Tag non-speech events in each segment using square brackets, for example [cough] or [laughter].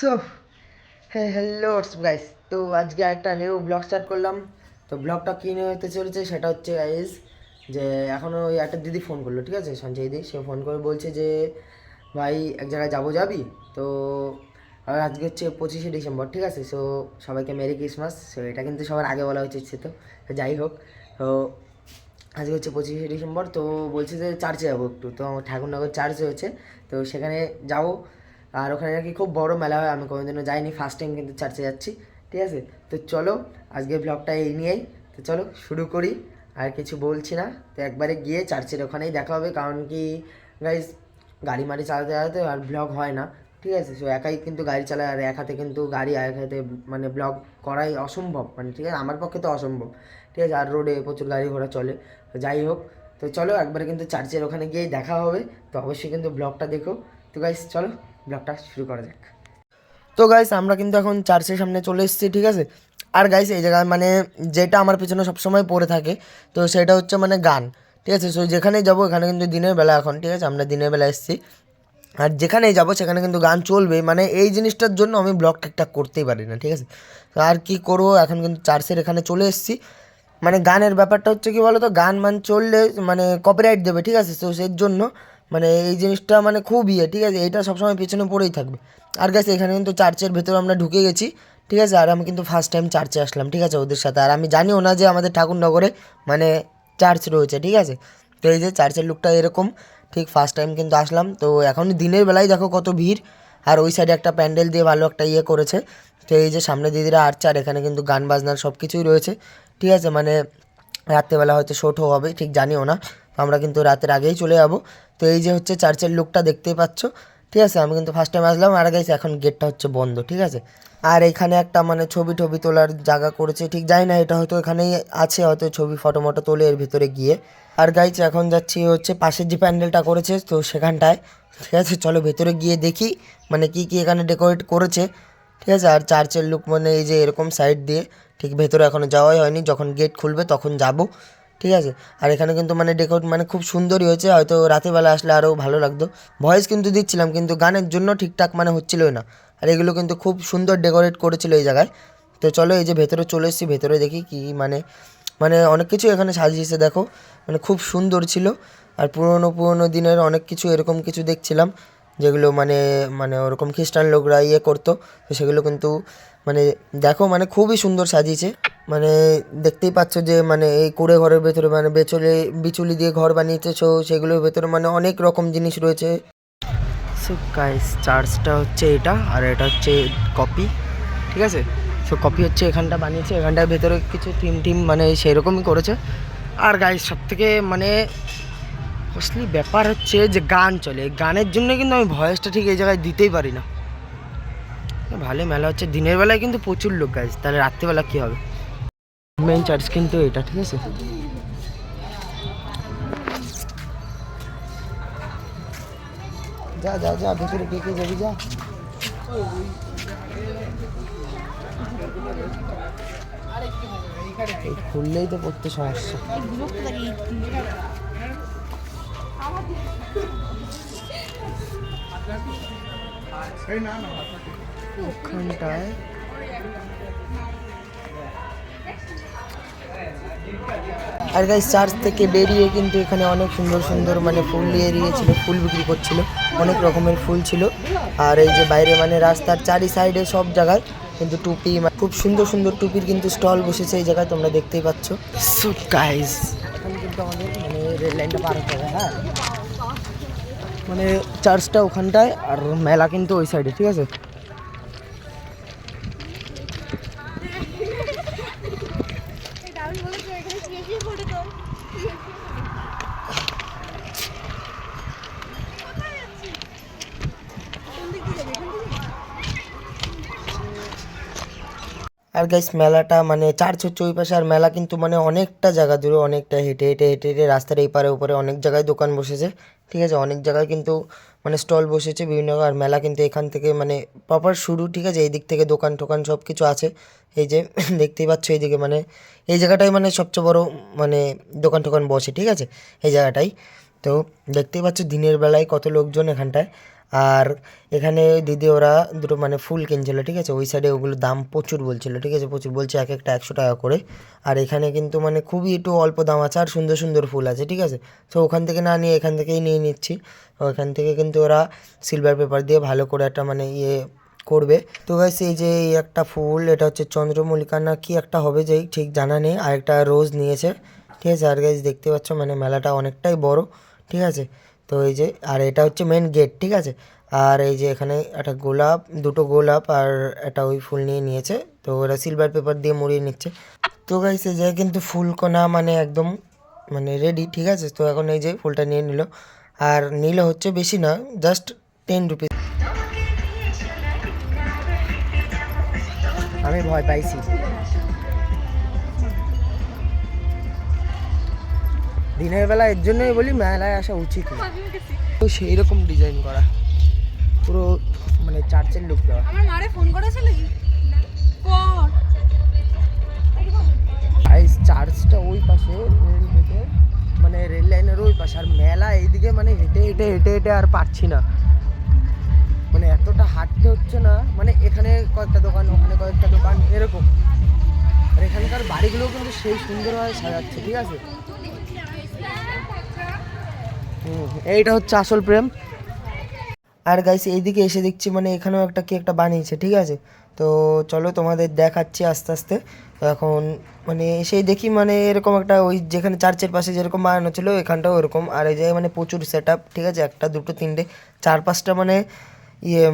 So হ্যাঁ hello guys তো আজকে একটা নিউ ব্লগ স্টার্ট করলাম। তো ব্লগটা কী হতে চলেছে সেটা হচ্ছে গাইস যে এখনও ওই একটা দিদি ফোন করল, ঠিক আছে? সঞ্জয় দি, সে ফোন করে বলছে যে, ভাই, এক জায়গায় যাব, যাবি? তো আর আজকে হচ্ছে পঁচিশে ডিসেম্বর, ঠিক আছে? সো সবাইকে মেরি ক্রিসমাস সো এটা কিন্তু সবার আগে বলা উচিত সে তো যাই হোক। তো আজকে হচ্ছে পঁচিশে ডিসেম্বর, তো বলছে যে চার্চে যাব একটু। তো ঠাকুরনগর চার্চ হয়েছে। তো সেখানে যাব। আর ওখানে নাকি খুব বড় মেলা হয়, আমি কোনোদিনও যাইনি ফার্স্ট টাইম কিন্তু চার্চে যাচ্ছি, ঠিক আছে? তো চলো আজকের ব্লগটা এই নিয়েই, তো চলো শুরু করি, আর কিছু বলছি না, তো একবারে গিয়ে চার্চের ওখানেই দেখা হবে, কারণ কি গাইজ গাড়ি মাড়ি চালাতে চালাতে আর ব্লগ হয় না, ঠিক আছে? সো একাই কিন্তু গাড়ি চালায়, আর এক হাতে কিন্তু গাড়ি, আর এক হাতে মানে ব্লগ করাই অসম্ভব মানে ঠিক আছে? আমার পক্ষে তো অসম্ভব, ঠিক আছে? আর রোডে প্রচুর গাড়ি ঘোড়া চলে, তো যাই হোক, তো চলো একবারে কিন্তু চার্চের ওখানে গিয়েই দেখা হবে, তো অবশ্যই কিন্তু ব্লগটা দেখো, তো গাইজ চলো। ব্লগটা শুরু করা যাক। তো গাইস আমরা কিন্তু এখন চার্চের সামনে চলে এসেছি, ঠিক আছে? আর গাইস এই জায়গায় মানে যেটা আমার পেছনে সবসময় পড়ে থাকে, তো সেটা হচ্ছে মানে গান, ঠিক আছে? সো যেখানেই যাব, এখানে কিন্তু দিনের বেলা এখন, ঠিক আছে? আমরা দিনের বেলা এসেছি। আর যেখানেই যাব, সেখানে কিন্তু গান চলবে। মানে এই জিনিসটার জন্য আমি ব্লগ ঠিকঠাক করতেই পারি না, ঠিক আছে? আর কি করব? এখন কিন্তু চার্চের এখানে চলে এসেছি। মানে গানের ব্যাপারটা হচ্ছে কি বলো তো গান মান চললে মানে কপিরাইট দেবে, ঠিক আছে? তো সেই জন্য মানে এই জিনিসটা মানে খুব ইয়ে ঠিক আছে? এটা সবসময় পেছনে পড়েই থাকবে। আর গেছে এখানে কিন্তু চার্চের ভেতরে আমরা ঢুকে গেছি, ঠিক আছে? আর আমি কিন্তু ফার্স্ট টাইম চার্চে আসলাম, ঠিক আছে, ওদের সাথে। আর আমি জানিও না যে আমাদের ঠাকুরনগরে মানে চার্চ রয়েছে, ঠিক আছে? তো এই যে চার্চের লুকটা এরকম, ঠিক ফার্স্ট টাইম কিন্তু আসলাম। তো এখন দিনের বেলায় দেখো কত ভিড়। আর ওই সাইডে একটা প্যান্ডেল দিয়ে ভালো একটা ইয়ে করেছে। তো এই যে সামনে দিদিরা আসছে, আর এখানে কিন্তু গান বাজনার সব কিছুই রয়েছে, ঠিক আছে? মানে রাত্রেবেলা হয়তো শোটও হবে, ঠিক জানিও না। আমরা কিন্তু রাতের আগেই চলে যাব। তো এই যে হচ্ছে চার্চের লুকটা দেখতেই পাচ্ছ, ঠিক আছে? আমি কিন্তু ফার্স্ট টাইম আসলাম। আর গাইছে এখন গেটটা হচ্ছে বন্ধ, ঠিক আছে? আর এখানে একটা মানে ছবি টবি তোলার জায়গা করেছে, ঠিক জানি না, এটা হয়তো এখানেই আছে, হয়তো ছবি ফটো মটো তোলে এর ভিতরে গিয়ে। আর গাইছে এখন যাচ্ছি হচ্ছে পাশের যে প্যান্ডেলটা করেছে, তো সেখানটায়, ঠিক আছে? চলো ভেতরে গিয়ে দেখি মানে কি কি এখানে ডেকোরেট করেছে, ঠিক আছে? আর চার্চের লুক মানে এই যে এরকম সাইড দিয়ে, ঠিক ভেতরে এখনও যাওয়াই হয়নি। যখন গেট খুলবে তখন যাব। ঠিক আছে? আর এখানে কিন্তু মানে ডেকোরেট মানে খুব সুন্দরই হয়েছে, হয়তো রাতেরবেলা আসলে আরও ভালো লাগতো। ভয়েস কিন্তু দিচ্ছিলাম, কিন্তু গানের জন্য ঠিকঠাক মানে হচ্ছিলোই না। আর এগুলো কিন্তু খুব সুন্দর ডেকোরেট করেছিল এই জায়গায়। তো চলো এই যে ভেতরে চলে এসেছি, ভেতরে দেখি কি মানে মানে অনেক কিছু এখানে সাজিয়েছে দেখো। মানে খুব সুন্দর ছিল। আর পুরনো পুরনো দিনের অনেক কিছু এরকম কিছু দেখছিলাম, যেগুলো মানে মানে ওরকম খ্রিস্টান লোকরা ইয়ে করতো। তো সেগুলো কিন্তু মানে দেখো মানে খুবই সুন্দর সাজিয়েছে। মানে দেখতেই পাচ্ছ যে মানে এই কুড়ে ঘরের ভেতরে মানে বেচলে, বিচুলি দিয়ে ঘর বানিয়েছো সেগুলোর ভেতরে মানে অনেক রকম জিনিস রয়েছে। সো গাইস চার্জটা হচ্ছে এটা আর এটা হচ্ছে কপি ঠিক আছে? সো কপি হচ্ছে এখানটা বানিয়েছে, এখানটার ভেতরে কিছু টিম টিম মানে সেরকমই করেছে। আর গাইস সব থেকে মানে কস্টলি ব্যাপার হচ্ছে যে গান চলে। গানের জন্য কিন্তু আমি ভয়েসটা ঠিক এই জায়গায় দিতেই পারি না। ভালো মেলা হচ্ছে। দিনের বেলায় কিন্তু প্রচুর লোক গাইস তাহলে রাত্রিবেলা কী হবে? মেন চার্চ কিন্তু এটা, ঠিক আছে? যা যা যা, ভেতরে কে কে যাবি, যা। খুললেই তো পড়তে সমস্যা। ওখানটায় আর গাইস চার্চ থেকে বেরিয়ে কিন্তু এখানে অনেক সুন্দর সুন্দর মানে ফুল নিয়ে দিয়েছিল ফুল বিক্রি করছিল অনেক রকমের ফুল ছিল। আর এই যে বাইরে মানে রাস্তার চারি সাইডে সব জায়গায় কিন্তু টুপি মানে খুব সুন্দর সুন্দর টুপির কিন্তু স্টল বসেছে এই জায়গায় তোমরা দেখতেই পাচ্ছ। সো গাইস এখন কিন্তু আমাদের মানে রেল লাইনটা পার হতে হবে হ্যাঁ? মানে চার্চটা ওখানটায় আর মেলা কিন্তু ওই সাইডে ঠিক আছে? আর গাইস মেলাটা মানে চার্চ হচ্ছে ওই পাশে আর মেলা কিন্তু মানে অনেকটা জায়গা দূরে, অনেকটা হেঁটে হেঁটে হেঁটে হেঁটে রাস্তার এই পারে ওপরে অনেক জায়গায় দোকান বসেছে। ঠিক আছে, অনেক জায়গায় কিন্তু মানে স্টল বসেছে বিভিন্ন আর মেলা কিন্তু এখান থেকে মানে প্রপার শুরু, ঠিক আছে? এই দিক থেকে দোকান টোকান সব কিছু আছে। এই যে [clears throat] দেখতেই পাচ্ছ এইদিকে মানে এই জায়গাটাই মানে সবচেয়ে বড় মানে দোকান টোকান বসে, ঠিক আছে? এই জায়গাটাই। তো দেখতেই পাচ্ছ দিনের বেলায় কত লোকজন এখানটায়। আর এখানে দিদি ওরা দুটো মানে ফুল কিনছিল, ঠিক আছে? ওই সাইডে ওগুলো দাম প্রচুর বলছিল, ঠিক আছে? প্রচুর বলছে এক একটা একশো টাকা করে। আর এখানে কিন্তু মানে খুবই একটু অল্প দাম আছে আর সুন্দর সুন্দর ফুল আছে, ঠিক আছে? তো ওখান থেকে না নিয়ে এখান থেকেই নিয়ে নিচ্ছি। ওখান থেকে কিন্তু ওরা সিলভার পেপার দিয়ে ভালো করে একটা মানে ইয়ে করবে। তো গাইস এই যে এই একটা ফুল, এটা হচ্ছে চন্দ্রমল্লিকা না কি একটা হবে যেই ঠিক জানা নেই। আর একটা রোজ নিয়েছে, ঠিক আছে? আর গাইস দেখতে পাচ্ছ মানে মেলাটা অনেকটাই বড়, ঠিক আছে? তো এই যে, আর এটা হচ্ছে মেন গেট ঠিক আছে? আর এই যে এখানে একটা গোলাপ, দুটো গোলাপ আর একটা ওই ফুল নিয়ে নিয়েছে। তো ওরা সিলভার পেপার দিয়ে মুড়িয়ে নিচ্ছে। তো গাইস এই যে কিন্তু ফুলকোনা মানে একদম মানে রেডি ঠিক আছে? তো এখন এই যে ফুলটা নিয়ে নিল। আর নিলে হচ্ছে বেশি না জাস্ট টেন রুপিস আমি ভয় পাইছি। দিনের বেলা এর জন্যই বলি মেলায় আসা উচিত না। তো সেই রকম ডিজাইন করা। পুরো মানে চার্চের লুক দেওয়া। আমার মারে ফোন করেছিল আইস চার্চটা ওই পাশে রেল গেটে মানে রেল লাইনের ওই পাশে। আর মেলা এইদিকে মানে হেঁটে হেঁটে হেঁটে হেঁটে আর পারছি না। মানে এতটা হাঁটতে হচ্ছে না। মানে এখানে কয়েকটা দোকান ওখানে কয়েকটা দোকান এরকম। আর এখানকার বাড়িগুলো কিন্তু সেই সুন্দরভাবে সাজাচ্ছে ঠিক আছে? এইটা হচ্ছে আসল প্রেম। আর গাইস এইদিকে এসে দেখছি মানে এখানেও একটা কি একটা বানিয়েছে, ঠিক আছে? তো চলো তোমাদের দেখাচ্ছি আস্তে আস্তে। এখন মানে এসেই দেখি মানে এরকম একটা ওই যেখানে চার্চের পাশে যেরকম বানানো ছিল, এখানটাও ওরকম। আর এই যে মানে প্রচুর সেট ঠিক আছে? একটা, দুটো, তিনটে, চার, পাঁচটা মানে ইয়ে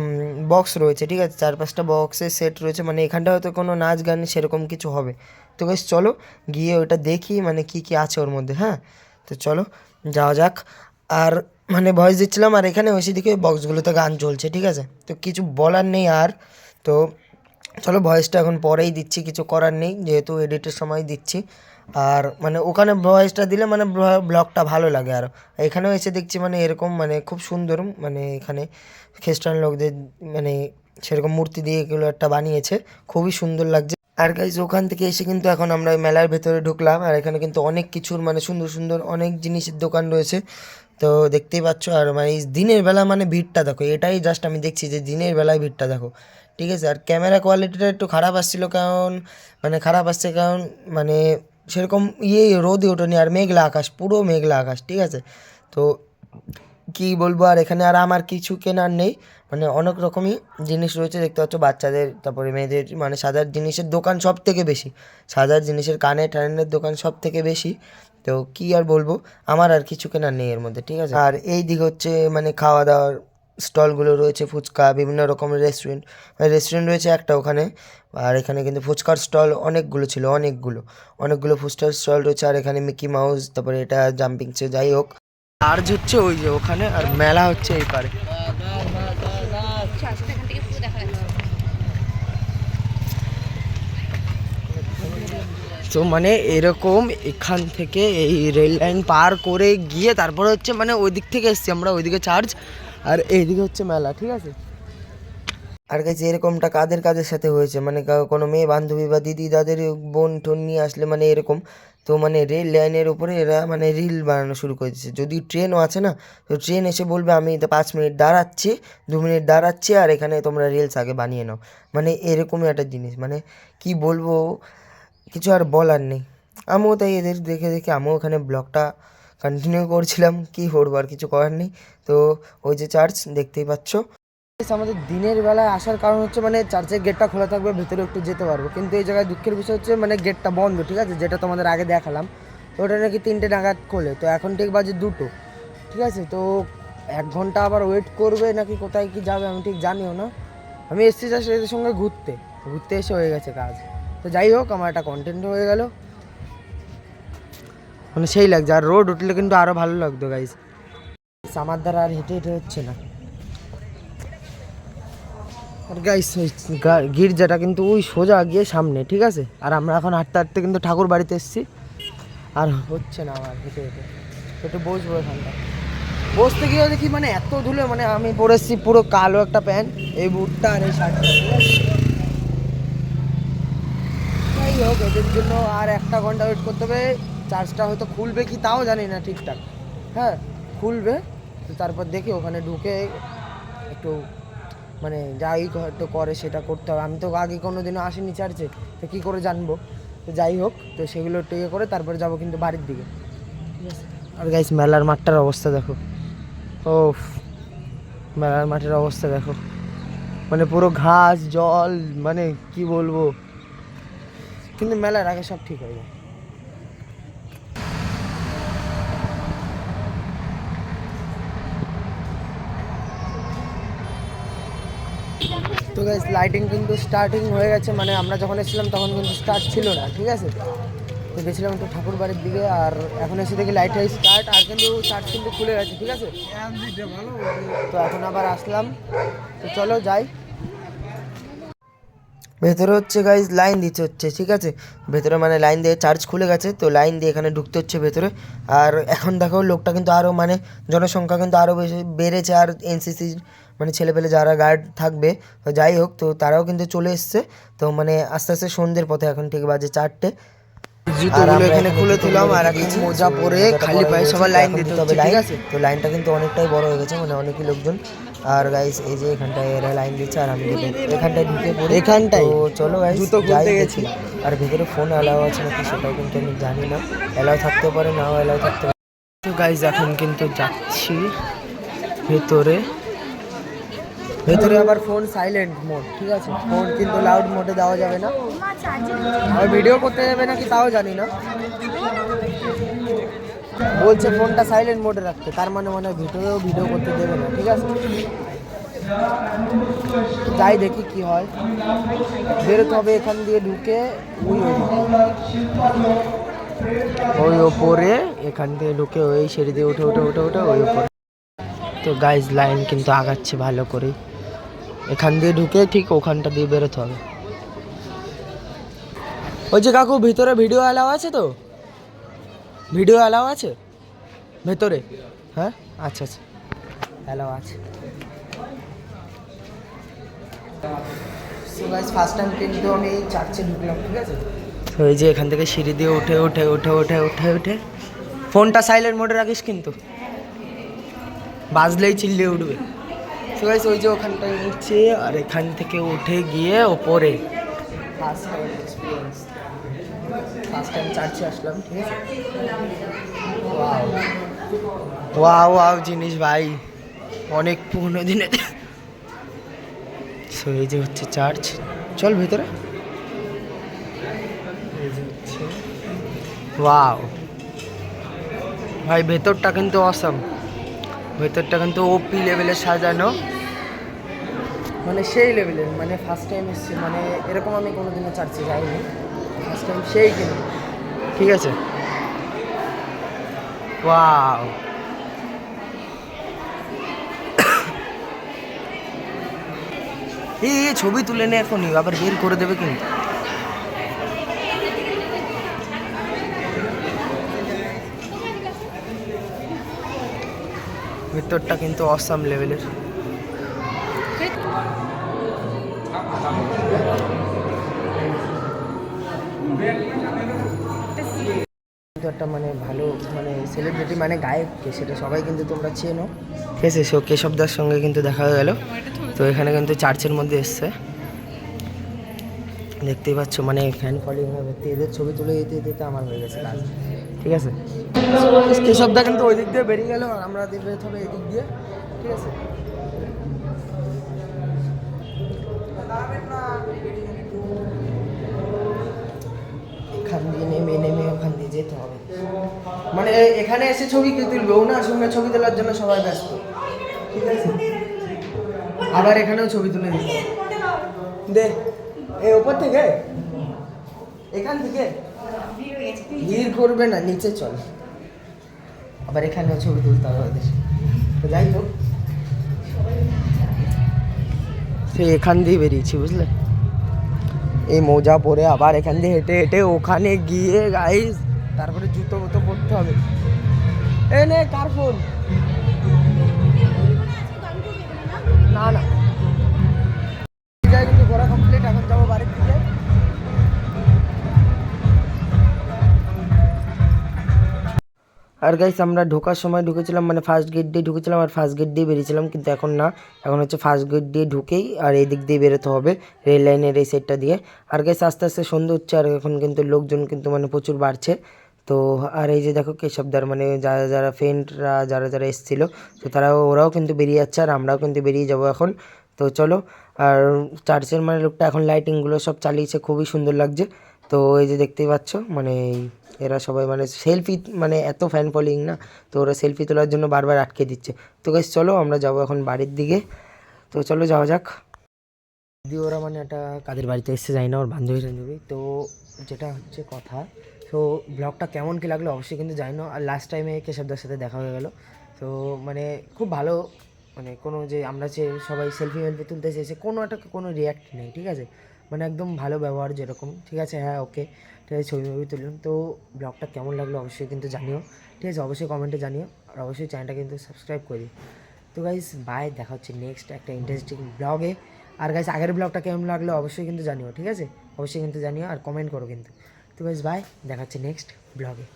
বক্স রয়েছে, ঠিক আছে? চার, পাঁচটা বক্সের সেট রয়েছে। মানে এখানটা হয়তো কোনো নাচ গান সেরকম কিছু হবে। তো গাইস চলো গিয়ে ওটা দেখি মানে কি কি আছে ওর মধ্যে হ্যাঁ? তো চলো, যাওয়া যাক। আর মানে ভয়েস দিচ্ছিলাম আর এখানে ওই দিকে বক্সগুলোতে গান চলছে, ঠিক আছে? তো কিছু বলার নেই আর। তো চলো ভয়েসটা এখন পরেই দিচ্ছি, কিছু করার নেই, যেহেতু এডিটের সময় দিচ্ছি। আর মানে ওখানে ভয়েসটা দিলে মানে ব্লগটা ভালো লাগে আর। এখানেও এসে দেখছি মানে এরকম মানে খুব সুন্দর মানে এখানে খ্রিস্টান লোকদের মানে সেরকম মূর্তি দিয়ে এগুলো একটা বানিয়েছে, খুবই সুন্দর লাগছে। আর গাইজ ওখান থেকে এসে কিন্তু এখন আমরা ওই মেলার ভেতরে ঢুকলাম। আর এখানে কিন্তু অনেক কিছুর মানে সুন্দর সুন্দর অনেক জিনিসের দোকান রয়েছে। তো দেখতেই পাচ্ছ আর মানে দিনের বেলা মানে ভিড়টা দেখো, এটাই জাস্ট আমি দেখছি যে দিনের বেলায় ভিড়টা দেখো। ঠিক আছে? আর ক্যামেরা কোয়ালিটিটা একটু খারাপ আসছিল কারণ মানে খারাপ আসছে কারণ মানে সেরকম ইয়ে রোদে ওঠেনি আর মেঘলা আকাশ, পুরো মেঘলা আকাশ, ঠিক আছে? তো কি বলব আর এখানে আর আমার কিছু কেনার নেই। মানে অনেক রকমই জিনিস রয়েছে, দেখতে পাচ্ছ বাচ্চাদের, তারপরে মেয়েদের মানে সাজার জিনিসের দোকান সব থেকে বেশি। সাজার জিনিসের কানে টানের দোকান সব থেকে বেশি। তো কি আর বলব? আমার আর কিছু কেনার নেই এর মধ্যে, ঠিক আছে? আর এই দিক হচ্ছে মানে খাওয়া দাওয়ার স্টলগুলো রয়েছে, ফুচকা, বিভিন্ন রকমের রেস্টুরেন্ট রেস্টুরেন্ট রয়েছে একটা ওখানে, আর এখানে কিন্তু ফুচকার স্টল অনেকগুলো ছিল, অনেকগুলো অনেকগুলো ফুচকার স্টল রয়েছে, আর এখানে মিকি মাউস, তারপরে এটা জাম্পিং সে যাই হোক। চার্জ হচ্ছে ওই যে ওখানে, আর মেলা হচ্ছে এই পারে। তো মানে এরকম এখান থেকে এই রেল লাইন পার করে গিয়ে তারপরে হচ্ছে মানে ওই দিক থেকে এসছি আমরা, ওইদিকে চার্জ আর এইদিকে হচ্ছে মেলা, ঠিক আছে? আর কাছে এরকমটা কাদের কাদের সাথে হয়েছে? মানে কোনো মেয়ে বান্ধবী বা দিদি, দাদের বোন টোন নিয়ে আসলে মানে এরকম? তো মানে রেল লাইনের উপরে এরা মানে রিল বানানো শুরু করে দিচ্ছে যদি ট্রেনও আছে না, তো ট্রেন এসে বলবে, আমি পাঁচ মিনিট দাঁড়াচ্ছি, দু মিনিট দাঁড়াচ্ছি, আর এখানে তোমরা রিলস আগে বানিয়ে নাও। মানে এরকমই একটা জিনিস। মানে কি বলব? কিছু আর বলার নেই। আমিও তাই এদের দেখে দেখে আমিও ওখানে ব্লগটা কন্টিনিউ করছিলাম, কি করব আর কিছু করার নেই। তো ওই যে চার্চ দেখতেই পাচ্ছ। আমাদের দিনের বেলায় আসার কারণ হচ্ছে মানে চার্চের গেটটা খোলা থাকবে, ভেতরে একটু যেতে পারব। কিন্তু এই জায়গায় দুঃখের বিষয় হচ্ছে মানে গেটটা বন্ধ, ঠিক আছে? যেটা তোমাদের আগে দেখালাম। তো ওটা নাকি তিনটে নাগাদ খোলে। তো এখন ঠিক বাজে দুটো, ঠিক আছে? তো এক ঘণ্টা আবার ওয়েট করবে নাকি কোথায় কি যাবে আমি ঠিক জানিও না। আমি এসছি জাস্ট এদের সঙ্গে ঘুরতে। ঘুরতে এসে হয়ে গেছে কাজ। তো যাই হোক, আমার একটা কন্টেন্ট হয়ে গেল। মানে সেই লাগছে, আর রোড উঠলে কিন্তু আরও ভালো লাগতো গাইস আমার দ্বারা আর হেঁটে হেঁটে হচ্ছে না। আর গাইস গির্জাটা কিন্তু, ওই সোজা গিয়ে সামনে, ঠিক আছে? আর আমরা এখন হাঁটতে হাঁটতে কিন্তু ঠাকুর বাড়িতে এসেছি। আর হচ্ছে না আমার, হেঁটে হেঁটে। একটু বসবো এখানটা। বসতে গিয়ে দেখি মানে এত ধুলে মানে আমি পরেছি পুরো কালো একটা প্যান্ট, এই বুটটা আর এই শার্টটা হোক এদের জন্য আর একটা ঘণ্টা ওয়েট করতে হবে। চার্জটা হয়তো খুলবে কি তাও জানি না ঠিকঠাক। হ্যাঁ খুলবে। তো তারপর দেখি ওখানে ঢুকে একটু মানে যাই হয়তো করে সেটা করতে হবে। আমি তো আগে কোনো দিনও আসিনি চার্চে তো কী করে জানব? তো যাই হোক তো সেগুলো একটু ইয়ে করে তারপরে যাব কিন্তু বাড়ির দিকে। ঠিক আছে আর গাইস মেলার মাঠটার অবস্থা দেখো। ও মেলার মাঠের অবস্থা দেখো। মানে পুরো ঘাস জল মানে কি বলব? কিন্তু মেলার আগে সব ঠিক হয়ে যায়। তো গাইস লাইটিং কিন্তু স্টার্টিং হয়ে গেছে মানে আমরা যখন এসেছিলাম তখন কিন্তু স্টার্ট ছিল না ঠিক আছে? তো গেছিলাম একটু ঠাকুর বাড়ির দিকে আর এখন এসে দেখি লাইট হাই স্টার্ট আর কিন্তু চার্জ কিন্তু খুলে গেছে ঠিক আছে? তো এখন আবার আসলাম। তো চলো যাই। ভেতরে হচ্ছে গাইজ লাইন দিতে হচ্ছে, ঠিক আছে? ভেতরে মানে লাইন দিয়ে চার্জ খুলে গেছে, তো লাইন দিয়ে এখানে ঢুকতে হচ্ছে ভেতরে। আর এখন দেখো লোকটা কিন্তু আরও মানে জনসংখ্যা কিন্তু আরও বেশি বেড়েছে, আর এনসিসির মানে ছেলেপেলে যারা গার্ড থাকবে যাই হোক, তো তারাও কিন্তু চলে এসছে। তো মানে আস্তে আস্তে সন্ধ্যের পথে এখন ঠিক বাজে চারটে। জুতোগুলো এখানে খুলে তুললাম আর এখন মোজা পরে খালি পায়ে সবার লাইন দিতে হবে আছে? তো লাইনটা কিন্তু অনেকটাই বড় হয়ে গেছে মানে অনেকই লোকজন। আর গাইস এই যে এখানটায় এরা লাইন দিচ্ছে আর আমি এখানটায় ঢুকে পড়ি। এখানটায়? তো চলো গাইস জুতো খুলতে গেছি। আর ভিতরে ফোন অ্যালাউ আছে নাকি সেটাও কিন্তু আমি জানি না। অ্যালাউ থাকতে পারে নাও অ্যালাউ থাকতে পারে। তো গাইস এখন কিন্তু যাচ্ছি ভেতরে। ভেতরে আবার ফোন সাইলেন্ট মোড ঠিক আছে? ফোন কিন্তু লাউড মোডে দেওয়া যাবে না। আর ভিডিও করতে যাবে নাকি তাও জানি না। বলছে ফোনটা সাইলেন্ট মোডে রাখতে, তার মানে মানে ভিডিও ভিডিও করতে দেবে না, ঠিক আছে? যাই দেখি কি হয়। বেরোতে হবে এখান দিয়ে ঢুকে ওই ওই। ওপরে, এখান দিয়ে ঢুকে ওই সিঁড়ি দিয়ে উঠে উঠে উঠে উঠে ওই ওপরে। তো গাইজ লাইন কিন্তু আগাচ্ছে ভালো করেই। এখান দিয়ে ঢুকে ঠিক ওখানটা দিয়ে বেরোতে হবে। ওই যে কাকু ভিতরে ভিডিও অ্যালাও আছে তো? ভিডিও অ্যালাও আছে? ভেতরে? হ্যাঁ? আচ্ছা আচ্ছা। অ্যালাও আছে। সো গাইস ফার্স্ট টাইম কিন্তু আমি চার্চে ঢুকলাম ঠিক আছে? তো এই যে এখান থেকে সিঁড়ি দিয়ে উঠে উঠে উঠে উঠে উঠে উঠে। ফোনটা সাইলেন্ট মোডে রাখিস কিন্তু। বাজলেই চিল্লিয়ে উঠবে। তো গাইস ওই যে ওখানটায় উঠছে, আর এখান থেকে উঠে গিয়ে ওপরে। First time experience first time চার্চে আসলাম, ঠিক আছে? ওয়াও ওয়াও জিনিস ভাই। অনেক পুরনো দিনে সো এই যে হচ্ছে চার্চ চল ভেতরে। ওয়াও ভাই, ভেতরটা কিন্তু অসম ভেতরটা কিন্তু ওপি লেভেলে সাজানো। মানে সেই লেভেলের মানে ফার্স্ট টাইম এসেছি মানে এরকম আমি কোনোদিনও চার্চে যাইনি। ফার্স্ট টাইম সেই কিন্তু ঠিক আছে। ওয়াও এই ছবি তুলে নে এখনই, আবার বের করে দেবে কিন্তু। ভেতরটা কিন্তু অসাম লেভেলের একটা মানে ভালো মানে সেলিব্রিটি মানে গায়ক কে, সেটা সবাই কিন্তু তোমরা চেনো। ঠিক আছে, সো কেশবদার সঙ্গে কিন্তু দেখা হয়ে গেল। তো এখানে কিন্তু চার্চের মধ্যে এসছে। দেখতেই পাচ্ছ মানে ফ্যান ফলোইং হয়ে ভর্তি এদের ছবি তুলে দিতে দিতে আমার হয়ে গেছে কাজ। ঠিক আছে? কেশবদা কিন্তু ওই দিক দিয়ে বেরিয়ে গেল, আর আমরা বেরোতে হবে এদিক দিয়ে। ঠিক আছে? এখান দিয়ে নেমে নেমে ওখান দিয়ে যেতে হবে। মানে এখানে এসে ছবি কে তুলবে? ওনার সঙ্গে ছবি তোলার জন্য সবাই ব্যস্ত। ঠিক আছে? আবার এখানেও ছবি তুলে হবে। দে এই ওপর থেকে। এখান থেকে। ভিড় করবে না, নিচে চল। আবার এখানেও ছবি তুলতে হবে তো যাই হোক। সে এখান দিয়ে বেরিয়েছি, বুঝলে? এই মোজা পরে আবার এখান দিয়ে হেঁটে হেঁটে ওখানে গিয়ে গাইস তারপরে জুতো মতো পরতে হবে। এ নে, কার ফোন না না। ঘোরা কমপ্লিট এখন যাব বাড়ির দিকে। আর গাইস আমরা ঢোকার সময় ঢুকেছিলাম মানে ফার্স্ট গেট দিয়ে ঢুকেছিলাম আর ফার্স্ট গেট দিয়ে বেরিয়েছিলাম, কিন্তু এখন না। এখন হচ্ছে ফার্স্ট গেট দিয়ে ঢুকেই আর এই দিক দিয়ে বেরোতে হবে রেল লাইনের এই সাইডটা দিয়ে। আর গাইস আস্তে আস্তে সন্ধ্যে হচ্ছে আর এখন কিন্তু লোকজন কিন্তু মানে প্রচুর বাড়ছে। তো আর এই যে দেখো কেশবদার মানে যারা যারা ফ্রেন্ডরা যারা যারা এসেছিল, তো তারাও, ওরাও কিন্তু বেরিয়ে যাচ্ছে আর আমরাও কিন্তু বেরিয়ে যাব এখন। তো চলো, আর চার্চের মানে লোকটা এখন লাইটিংগুলো সব চালিয়েছে, খুবই সুন্দর লাগছে। তো এই যে দেখতেই পাচ্ছ মানে এরা সবাই মানে সেলফি মানে এত ফ্যান ফলোয়িং না, তো ওরা সেলফি তোলার জন্য বারবার আটকে দিচ্ছে। তো গাইস চলো আমরা যাব এখন বাড়ির দিকে। তো চলো যাওয়া যাক। যদি ওরা মানে একটা কাদের বাড়িতে এসে যায় না, ওর বান্ধবী বান্ধবী। তো যেটা হচ্ছে কথা, তো ব্লগটা কেমন কী লাগল অবশ্যই কিন্তু জানি না। আর লাস্ট টাইমে কেশবদার সাথে দেখা হয়ে গেল। তো মানে খুব ভালো মানে কোনো যে আমরা যে সবাই সেলফি মেলফি তুলতে চেয়েছে, কোনো একটা কোনো রিয়াক্ট নেই, ঠিক আছে? মানে একদম ভালো ব্যবহার যেরকম। ঠিক আছে? হ্যাঁ ওকে ঠিক আছে, ছবি ছবি তুলুন। তো ব্লগটা কেমন লাগল অবশ্যই কিন্তু জানিও। ঠিক আছে, অবশ্যই কমেন্টে জানিও। আর অবশ্যই চ্যানেলটা কিন্তু সাবস্ক্রাইব করি তো গাইজ বাই দেখা হচ্ছে নেক্সট একটা ইন্টারেস্টিং ব্লগে আর গাইজ আগের ব্লগটা কেমন লাগল অবশ্যই কিন্তু জানিও। ঠিক আছে? অবশ্যই কিন্তু জানিও আর কমেন্ট করো কিন্তু। তো গাইজ বাই দেখা হচ্ছে নেক্সট ব্লগে